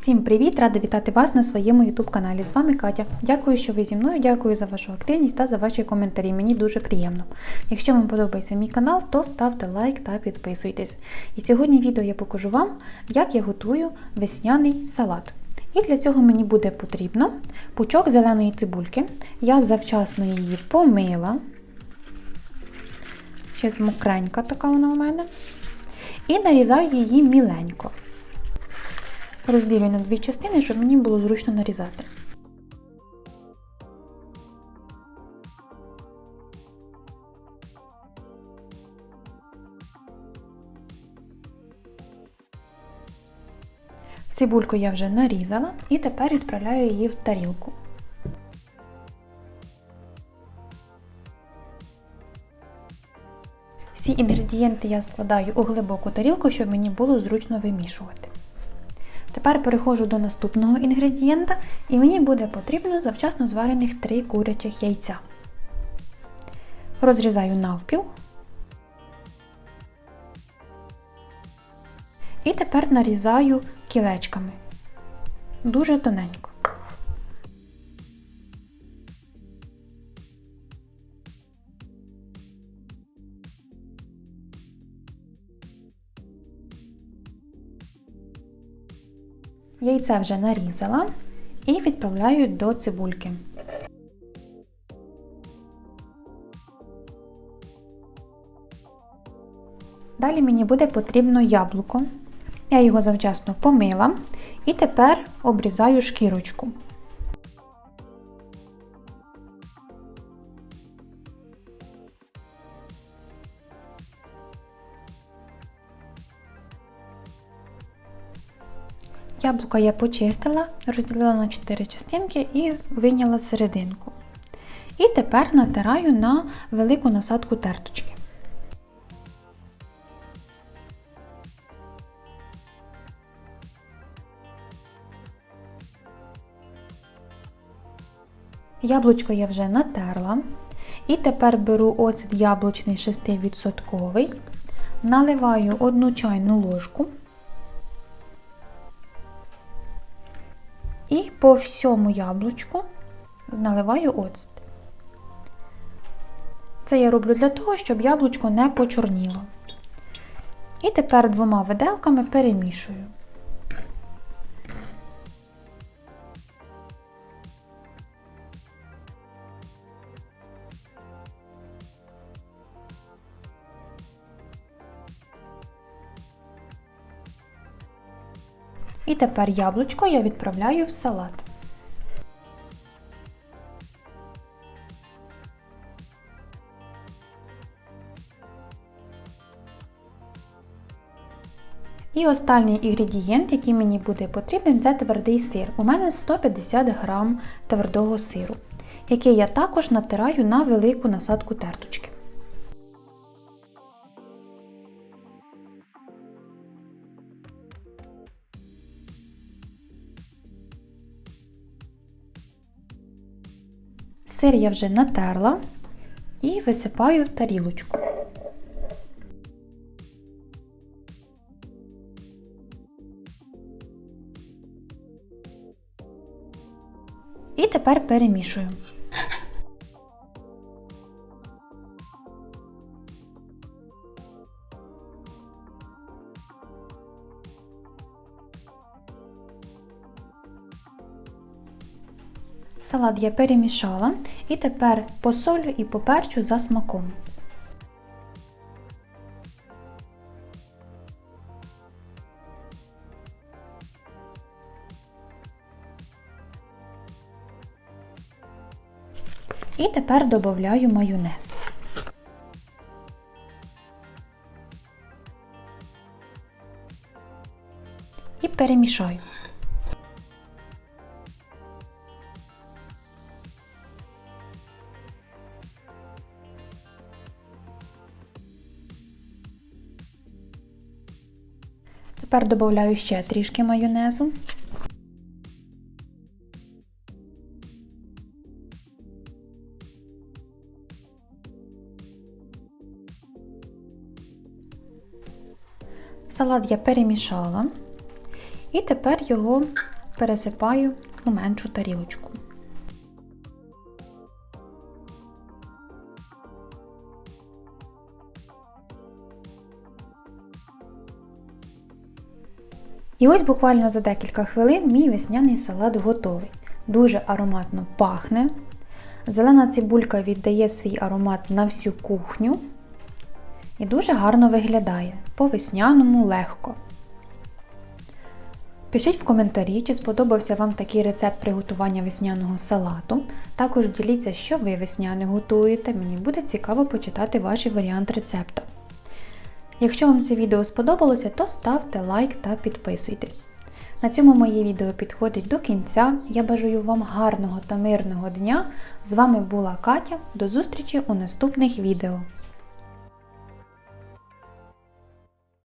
Всім привіт! Рада вітати вас на своєму YouTube каналі. З вами Катя. Дякую, що ви зі мною. Дякую за вашу активність та за ваші коментарі. Мені дуже приємно. Якщо вам подобається мій канал, то ставте лайк та підписуйтесь. І сьогодні відео я покажу вам, як я готую весняний салат. І для цього мені буде потрібно пучок зеленої цибульки. Я завчасно її помила. Ще мокренька така вона у мене. І нарізаю її міленько. Розділю на дві частини, щоб мені було зручно нарізати. Цибульку я вже нарізала і тепер відправляю її в тарілку. Всі інгредієнти я складаю у глибоку тарілку, щоб мені було зручно вимішувати. Тепер переходжу до наступного інгредієнта, і мені буде потрібно завчасно зварених 3 курячих яйця. Розрізаю навпіл. І тепер нарізаю кілечками. Дуже тоненько. Яйце вже нарізала і відправляю до цибульки. Далі мені буде потрібно яблуко. Я його завчасно помила і тепер обрізаю шкірочку. Яблука я почистила, розділила на 4 частинки і вийняла серединку. І тепер натираю на велику насадку терточки. Яблучко я вже натерла. І тепер беру оцет яблучний 6%, наливаю 1 чайну ложку. По всьому яблучку наливаю оцет. Це я роблю для того, щоб яблучко не почорніло. І тепер двома виделками перемішую. І тепер яблучко я відправляю в салат. І останній інгредієнт, який мені буде потрібен, це твердий сир. У мене 150 г твердого сиру, який я також натираю на велику насадку терточки. Сир я вже натерла і висипаю в тарілочку. І тепер перемішую. Салат я перемішала і тепер посолю і поперчу за смаком. І тепер додаю майонез. І перемішаю. Тепер додаю ще трішки майонезу. Салат я перемішала. І тепер його пересипаю у меншу тарілочку. І ось буквально за декілька хвилин мій весняний салат готовий. Дуже ароматно пахне. Зелена цибулька віддає свій аромат на всю кухню і дуже гарно виглядає. По весняному легко. Пишіть в коментарі, чи сподобався вам такий рецепт приготування весняного салату. Також діліться, що ви весняне готуєте. Мені буде цікаво почитати ваш варіант рецепту. Якщо вам це відео сподобалося, то ставте лайк та підписуйтесь. На цьому моє відео підходить до кінця. Я бажаю вам гарного та мирного дня. З вами була Катя. До зустрічі у наступних відео.